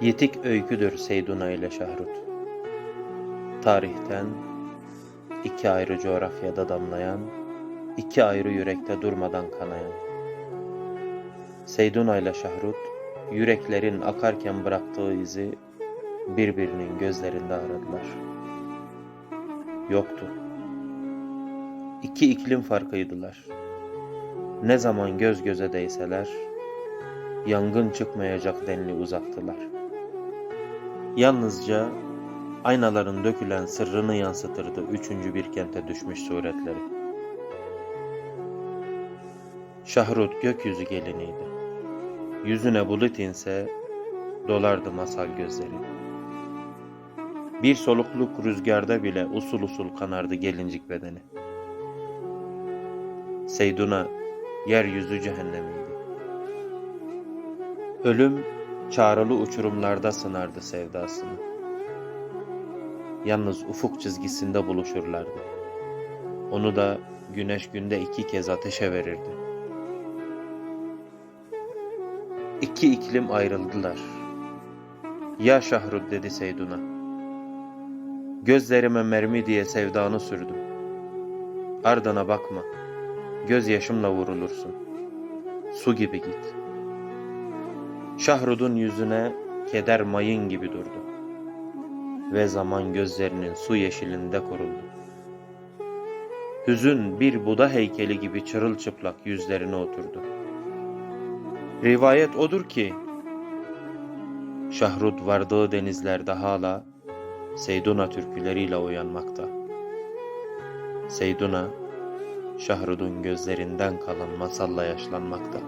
Yitik öyküdür Seyduna ile Şahrut. Tarihten iki ayrı coğrafyada damlayan, iki ayrı yürekte durmadan kanayan. Seyduna ile Şahrut, yüreklerin akarken bıraktığı izi birbirinin gözlerinde aradılar. Yoktu. İki iklim farkıydılar. Ne zaman göz göze değseler, yangın çıkmayacak denli uzaktılar. Yalnızca aynaların dökülen sırrını yansıtırdı üçüncü bir kente düşmüş suretleri. Şahrut gökyüzü geliniydi. Yüzüne bulut inse dolardı masal gözleri. Bir solukluk rüzgarda bile usul usul kanardı gelincik bedeni. Seyduna yeryüzü cehennemiydi. Ölüm çağrılı uçurumlarda sınardı sevdasını. Yalnız ufuk çizgisinde buluşurlardı. Onu da güneş günde iki kez ateşe verirdi. İki iklim ayrıldılar. Ya Şahrut dedi Seydun'a. Gözlerime mermi diye sevdanı sürdüm. Ardına bakma. Gözyaşımla vurulursun. Su gibi git. Şahrud'un yüzüne keder mayın gibi durdu. Ve zaman gözlerinin su yeşilinde kuruldu. Hüzün bir Buda heykeli gibi çırılçıplak yüzlerine oturdu. Rivayet odur ki, Şahrud vardığı denizlerde hala Seyduna türküleriyle uyanmakta. Seyduna, Şahrud'un gözlerinden kalan masalla yaşlanmakta.